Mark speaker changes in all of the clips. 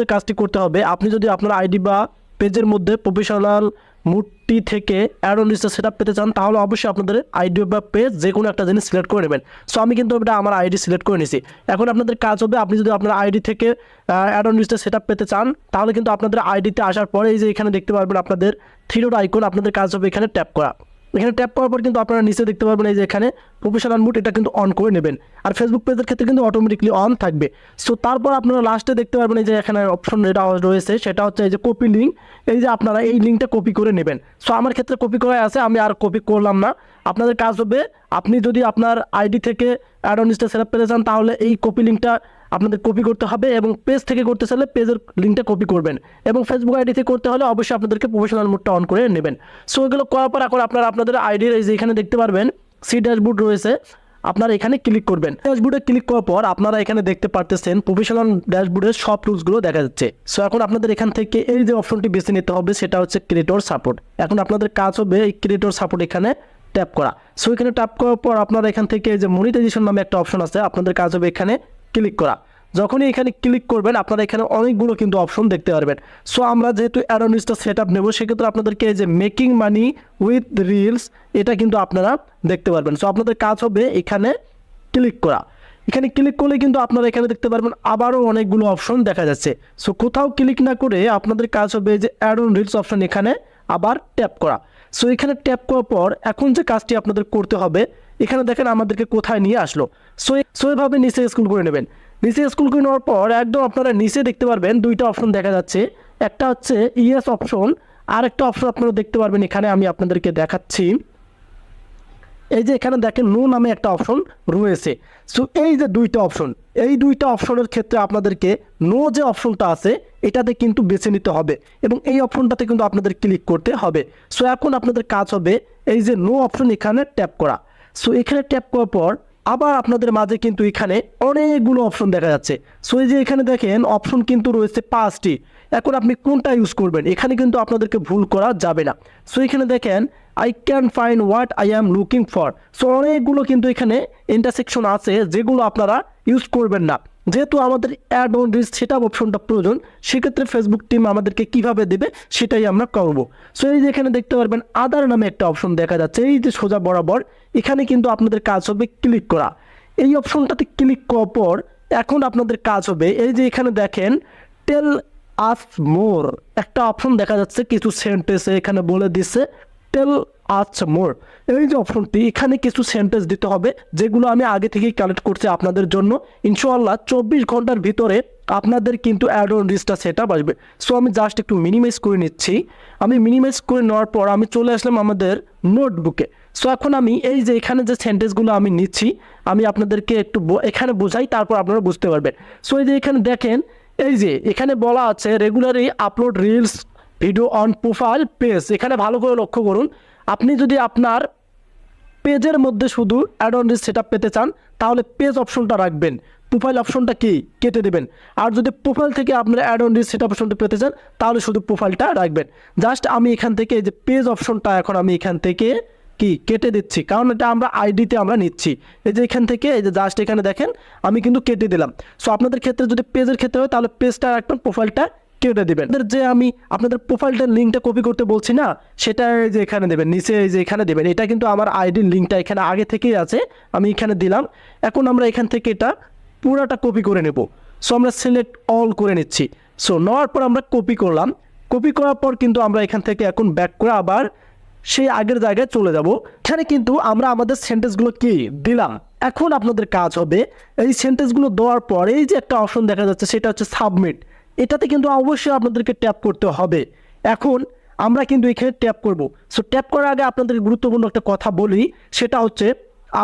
Speaker 1: যে কাজটি করতে হবে। আপনি যদি আপনার আইডি বা পেজের মধ্যে প্রফেশনাল মুডটি থেকে অ্যাডন লিস্টে সেট পেতে চান, তাহলে অবশ্যই আপনাদের আইডি বা পেজ যে কোনো একটা জিনিস সিলেক্ট করে নেবেন। সো আমি কিন্তু এটা আমার আইডি সিলেক্ট করে নিছি। এখন আপনাদের কাজ হবে, আপনি যদি আপনার আইডি থেকে অ্যাডন লিস্টে সেট পেতে চান, তাহলে কিন্তু আপনাদের আইডিতে আসার পরে এই যে এখানে দেখতে পারবেন আপনাদের থ্রিডোর আইকন আপনাদের কাজ হবে এখানে ট্যাপ করা। এখানে ট্যাপ করার পর কিন্তু আপনারা নিচে দেখতে পারবেন এই যে এখানে প্রফেশনাল মুড এটা কিন্তু অন করে নেবেন। আর ফেসবুক পেজের ক্ষেত্রে কিন্তু অটোমেটিকলি অন থাকবে। সো তারপর আপনারা লাস্টে দেখতে পারবেন এই যে এখানে অপশন যেটা রয়েছে, সেটা হচ্ছে এই যে কপি লিঙ্ক এই যে আপনারা এই লিঙ্কটা কপি করে নেবেন। সো আমার ক্ষেত্রে কপি করা আছে, আমি আর কপি করলাম না। আপনাদের কাজ হবে, আপনি যদি আপনার আইডি থেকে অ্যাডনিসটা সেট পেতে চান, তাহলে এই কপি লিঙ্কটা আপনাদের কপি করতে হবে এবং পেজ থেকে করতে চাইলে পেজের লিঙ্কটা কপি করবেন এবং ফেসবুক আইডি থেকে করতে হলে অবশ্যই আপনাদেরকে প্রফেশনাল মোডটা অন করে নেবেন। সো এগুলো করার পর এখন আপনারা আপনাদের আইডির এই যে এখানে দেখতে পারবেন সি ড্যাশবোর্ড রয়েছে, আপনারা এখানে ক্লিক করবেন। ড্যাশবোর্ডে ক্লিক করার পর আপনারা এখানে দেখতে পারতেছেন প্রফেশনাল ড্যাশবোর্ডের সব টুলসগুলো দেখা যাচ্ছে। সো এখন আপনাদের এখান থেকে এই যে অপশনটি বেছে নিতে হবে, সেটা হচ্ছে ক্রিয়েটর সাপোর্ট এখন আপনাদের কাজ হবে এই ক্রিয়েটর সাপোর্ট এখানে ট্যাপ করা। সো এখানে ট্যাপ করার পর আপনারা এখান থেকে যে মনিটাইজেশন নামে একটা অপশন আছে, আপনাদের কাজ হবে এখানে ক্লিক করা। যখনই এখানে ক্লিক করবেন, আপনারা এখানে অনেকগুলো কিন্তু অপশন দেখতে পারবেন। সো আমরা যেহেতু অ্যারোনিসটা সেট আপ নেব, সেক্ষেত্রে আপনাদেরকে এই যে মেকিং মানি উইথ রিলস এটা কিন্তু আপনারা দেখতে পারবেন। সো আপনাদের কাজ হবে এখানে ক্লিক করা। এখানে ক্লিক করলে কিন্তু আপনারা এখানে দেখতে পারবেন আবারও অনেকগুলো অপশন দেখা যাচ্ছে। সো কোথাও ক্লিক না করে আপনাদের কাজ হবে যে অ্যাড অন রিলস অপশন এখানে আবার ট্যাপ করা। সো এখানে ট্যাপ করার পর এখন যে কাজটি আপনাদের করতে হবে, এখানে দেখেন আমাদেরকে কোথায় নিয়ে আসলো। সো সো এভাবে নিচে স্কুল করে নেবেন। নিচে স্কুল করে নেওয়ার পর একদম আপনারা নিচে দেখতে পারবেন দুইটা অপশন দেখা যাচ্ছে। একটা হচ্ছে ইএস অপশন আর একটা অপশন আপনারা দেখতে পারবেন এখানে আমি আপনাদেরকে দেখাচ্ছি। এই যে এখানে দেখেন নো নামে একটা অপশন রয়েছে। সো এই যে দুইটা অপশন এই দুইটা অপশনের ক্ষেত্রে আপনাদেরকে নো যে অপশনটা আছে, এটাতে কিন্তু বেছে নিতে হবে এবং এই অপশনটাতে কিন্তু আপনাদের ক্লিক করতে হবে। সো এখন আপনাদের কাজ হবে এই যে নো অপশন এখানে ট্যাপ করা। সো এখানে ট্যাপ করার পর আবার আপনাদের মাঝে কিন্তু এখানে অনেকগুলো অপশন দেখা যাচ্ছে। সো এই যে এখানে দেখেন অপশন কিন্তু রয়েছে পাঁচটি। এখন আপনি কোনটা ইউজ করবেন? এখানে কিন্তু আপনাদেরকে ভুল করা যাবে না। সো এখানে দেখেন I can find what I am looking for so অনেকগুলো কিন্তু এখানে ইন্টারসেকশন আছে যেগুলো আপনারা ইউজ করবেন না। যেহেতু আমাদের অ্যাড অন রিস সেটা অপশনটা প্রয়োজন, সেক্ষেত্রে ফেসবুক টিম আমাদেরকে কীভাবে দেবে সেটাই আমরা করব। সো এই যে এখানে দেখতে পারবেন আদার নামে একটা অপশন দেখা যাচ্ছে, এই যে সোজা বরাবর, এখানে কিন্তু আপনাদের কাজ হবে ক্লিক করা। এই অপশনটাতে ক্লিক করার পর, এখন আপনাদের কাজ হবে, এই যে এখানে দেখেন টেল আস মোর একটা অপশন দেখা যাচ্ছে, কিছু সেন্টেন্সে এখানে বলে দিচ্ছে টেল আস মোর। এই যে অপশনটি এখানে কিছু সেন্টেন্স দিতে হবে, যেগুলো আমি আগে থেকেই কালেক্ট করছি আপনাদের জন্য। ইনশাল্লাহ চব্বিশ ঘণ্টার ভিতরে আপনাদের কিন্তু অ্যাড অন রিস্টটা সেট আপ আসবে। সো আমি জাস্ট একটু মিনিমাইজ করে নিচ্ছি। আমি মিনিমাইজ করে নেওয়ার পর আমি চলে আসলাম আমাদের নোটবুকে সো এখন আমি এই যে এখানে যে সেন্টেন্সগুলো আমি নিচ্ছি, আমি আপনাদেরকে একটু এখানে বোঝাই, তারপর আপনারা বুঝতে পারবেন। সো এই যে এখানে দেখেন, এই যে এখানে বলা আছে regularly upload reels video on profile page এখানে ভালো করে লক্ষ্য করুন। আপনি যদি আপনার পেজের মধ্যে শুধু অ্যাড অন সেট পেতে চান, তাহলে পেজ অপশনটা রাখবেন। প্রোফাইল অপশনটা কি? কেটে দেবেন। আর যদি প্রোফাইল থেকে আপনার অ্যাড অন সেট অপশনটা পেতে চান, তাহলে শুধু প্রোফাইলটা রাখবেন। জাস্ট আমি এখান থেকে এই যে পেজ অপশনটা এখন আমি এখান থেকে কি? কেটে দিচ্ছি। কারণ এটা আমরা আইডিতে আমরা নিচ্ছি। এই যে এখান থেকে, এই যে জাস্ট এখানে দেখেন, আমি কিন্তু কেটে দিলাম। সো আপনাদের ক্ষেত্রে যদি পেজের ক্ষেত্রে হয়, তাহলে পেজটা রাখবেন প্রোফাইলটা কেটে দেবেন? যে আমি আপনাদের প্রোফাইলটার লিঙ্কটা কপি করতে বলছি না, সেটা যে এখানে দেবেন, নিচে যে এখানে দেবেন, এটা কিন্তু আমার আইডির লিঙ্কটা এখানে আগে থেকেই আছে, আমি এখানে দিলাম। এখন আমরা এখান থেকে এটা পুরাটা কপি করে নেব। সো আমরা সিলেক্ট অল করে নিচ্ছি। সো নেওয়ার পর আমরা কপি করলাম। কপি করার পর কিন্তু আমরা এখান থেকে এখন ব্যাক করে আবার সেই আগের জায়গায় চলে যাব। এখানে কিন্তু আমরা আমাদের সেন্টেন্সগুলো কি? দিলাম। এখন আপনাদের কাজ হবে, এই সেন্টেন্সগুলো দেওয়ার পরেই যে একটা অপশন দেখা যাচ্ছে, সেটা হচ্ছে সাবমিট এটাতে কিন্তু অবশ্যই আপনাদেরকে ট্যাপ করতে হবে। এখন আমরা কিন্তু এখানে ট্যাপ করব। সো ট্যাপ করার আগে আপনাদের গুরুত্বপূর্ণ একটা কথা বলি, সেটা হচ্ছে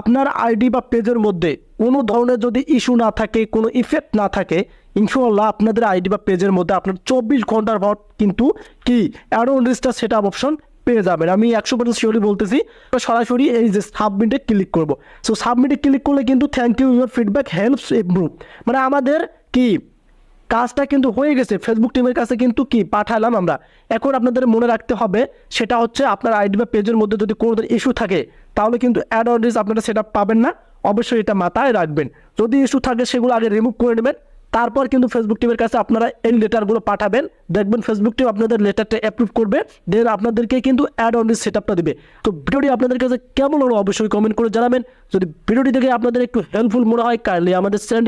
Speaker 1: আপনার আইডি বা পেজের মধ্যে কোনো ধরনের যদি ইস্যু না থাকে, কোনো ইফেক্ট না থাকে ইনশাল্লাহ আপনাদের আইডি বা পেজের মধ্যে আপনার চব্বিশ ঘণ্টার পর কিন্তু কি arrow register set up option পেয়ে যাবেন। আমি একশো পার্সেন্ট শিওরই বলতেছি সরাসরি এই যে সাবমিটে ক্লিক করব। সো সাবমিটে ক্লিক করলে কিন্তু thank you your feedback helps improve মানে আমাদের কি কাজটা কিন্তু হয়ে গেছে। ফেসবুক টিমের কাছে কিন্তু কি পাঠালাম আমরা? এখন আপনাদের মনে রাখতে হবে, সেটা হচ্ছে আপনার আইডি বা পেজের মধ্যে যদি কোনো ইস্যু থাকে, তাহলে কিন্তু অ্যাড অডিস আপনারা সেটা পাবেন না। অবশ্যই এটা মাথায় রাখবেন। যদি ইস্যু থাকে, সেগুলো আগে রিমুভ করে নেবেন। তারপর কিন্তু ফেসবুক টিমের কাছে আপনারা এই লেটারগুলো পাঠাবেন। দেখবেন ফেসবুক টিম আপনাদের লেটারটা অ্যাপ্রুভ করবে। দেন আপনাদেরকে কিন্তু অ্যাড অন সেট আপটা দিবে। তো ভিডিওটি আপনাদের কাছে কেমন হলো অবশ্যই কমেন্ট করে জানাবেন। যদি ভিডিওটি দেখে আপনাদের একটু হেল্পফুল মনে হয় কাইন্ডলি আমাদের চ্যানেল